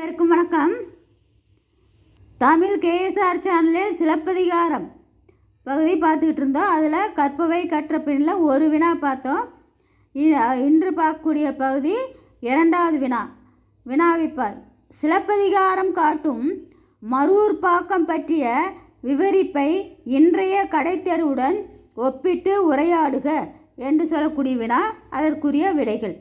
பேருக்கும் வணக்கம். தமிழ் கேஎஸ்ஆர் சேனலில் சிலப்பதிகாரம். பகுதி பார்த்துக்கிட்டு இருந்தோம். அதில் கற்பவை கற்ற பின்னில் ஒரு வினா பார்த்தோம். இ- இன்று பார்க்கக்கூடிய பகுதி இரண்டாவது வினா. வினாவிப்பார். சிலப்பதிகாரம் காட்டும் மரூர் பாக்கம் பற்றிய விவரிப்பை இன்றைய கடைத்தெருவுடன் ஒப்பிட்டு உரையாடுக என்று சொல்லக்கூடிய வினா. அதற்குரிய விடைகள்.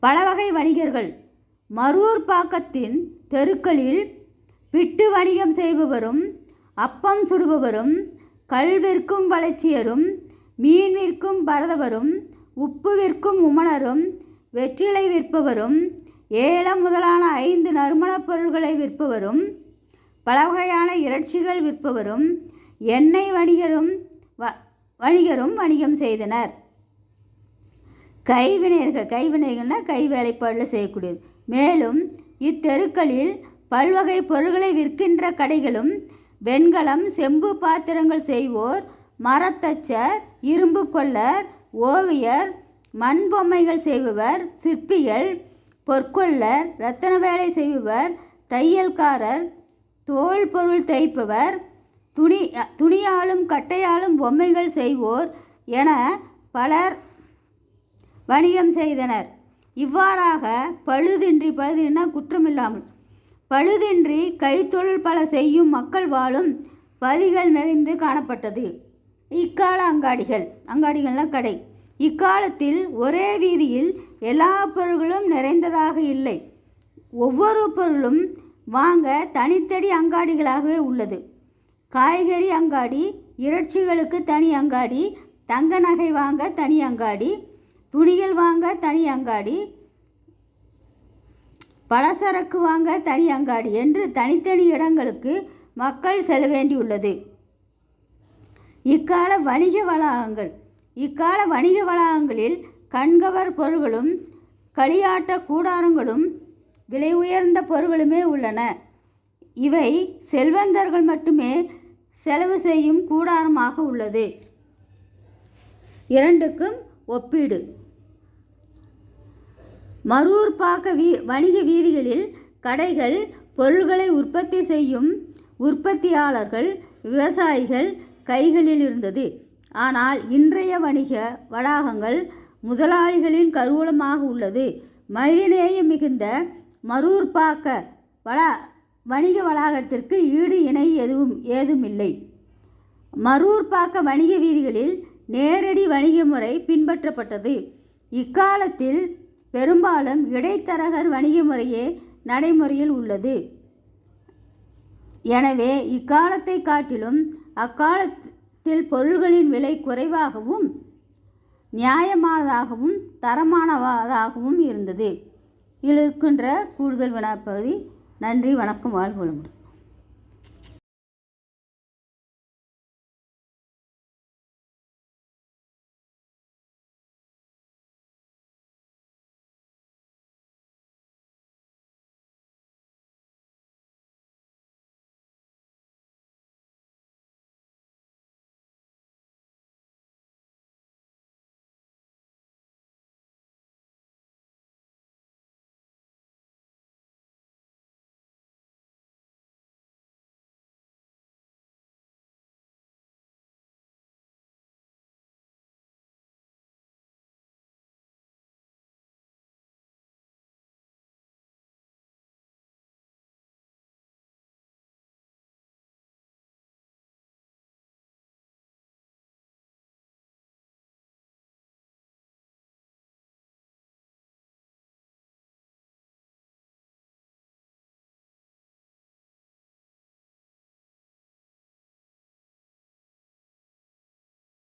பல வகை வணிகர்கள். மரூர் பாக்கத்தின் தெருக்களில் பிட்டு வணிகம் செய்பவரும் அப்பம் சுடுபவரும் கல் விற்கும் வளர்ச்சியரும் மீன் விற்கும் பரதவரும் உப்பு விற்கும் உமணரும் வெற்றிலை விற்பவரும் ஏலம் முதலான ஐந்து நறுமணப் பொருள்களை விற்பவரும் பல வகையான இறைச்சிகள் விற்பவரும் எண்ணெய் வணிகரும் வ வணிகரும் வணிகம் செய்தனர். கைவினைகள் கைவினைகள்னால் கை வேலைப்பாடில் செய்யக்கூடியது. மேலும் இத்தெருக்களில் பல்வகை பொருட்களை விற்கின்ற கடைகளும் வெண்கலம் செம்பு பாத்திரங்கள் செய்வோர் மரத்தச்சர் இரும்பு கொல்லர் ஓவியர் மண் பொம்மைகள் செய்பவர் சிற்பிகள் பொற்கொள்ளர் ரத்தன வேலை செய்பவர் தையல்காரர் தோல் பொருள் தைப்பவர் துணி துணியாலும் கட்டையாலும் பொம்மைகள் செய்வோர் என பலர் வணிகம் செய்தனர். இவ்வாறாக பழுதின்றி பழுதினா குற்றமில்லாமல் பழுதின்றி கைத்தொழில் பல செய்யும் மக்கள் வாழும் பதிகள் நிறைந்து காணப்பட்டது. இக்கால அங்காடிகள் அங்காடிகள்லாம் கடை. இக்காலத்தில் ஒரே வீதியில் எல்லா பொருள்களும் நிறைந்ததாக இல்லை. ஒவ்வொரு பொருளும் வாங்க தனித்தடி அங்காடிகளாகவே உள்ளது. காய்கறி அங்காடி இறைச்சிகளுக்கு தனி அங்காடி தங்க நகை வாங்க தனி அங்காடி துணிகள் வாங்க தனி அங்காடி பலசரக்கு வாங்க தனி அங்காடி என்று தனித்தனி இடங்களுக்கு மக்கள் செல்ல வேண்டியுள்ளது. இக்கால வணிக வளாகங்கள் இக்கால வணிக வளாகங்களில் கண்கவர் பொருள்களும் களியாட்ட கூடாரங்களும் விலை உயர்ந்த பொருள்களுமே உள்ளன. இவை செல்வந்தர்கள் மட்டுமே செலவு செய்யும் கூடாரமாக உள்ளது. இரண்டுக்கும் ஒப்பீடு. மரூர் பாக்க வீ வணிக வீதிகளில் கடைகள் பொருள்களை உற்பத்தி செய்யும் உற்பத்தியாளர்கள் விவசாயிகள் கைகளில் இருந்தது. ஆனால் இன்றைய வணிக வளாகங்கள் முதலாளிகளின் கருவூலமாக உள்ளது. மனிதநேயம் மிகுந்த மரூர் பாக்க வளா வணிக வளாகத்திற்கு ஈடு இணை எதுவும் ஏதுமில்லை. மரூர் பாக்க வணிக வீதிகளில் நேரடி வணிக முறை பின்பற்றப்பட்டது. இக்காலத்தில் பெரும்பாலும் இடைத்தரகர் வணிக முறையே நடைமுறையில் உள்ளது. எனவே இக்காலத்தை காட்டிலும் அக்காலத்தில் பொருள்களின் விலை குறைவாகவும் நியாயமானதாகவும் தரமானதாகவும் இருந்தது. இதில் இருக்கின்ற கூடுதல் வினாப்பகுதி. நன்றி வணக்கம் வாழ்வு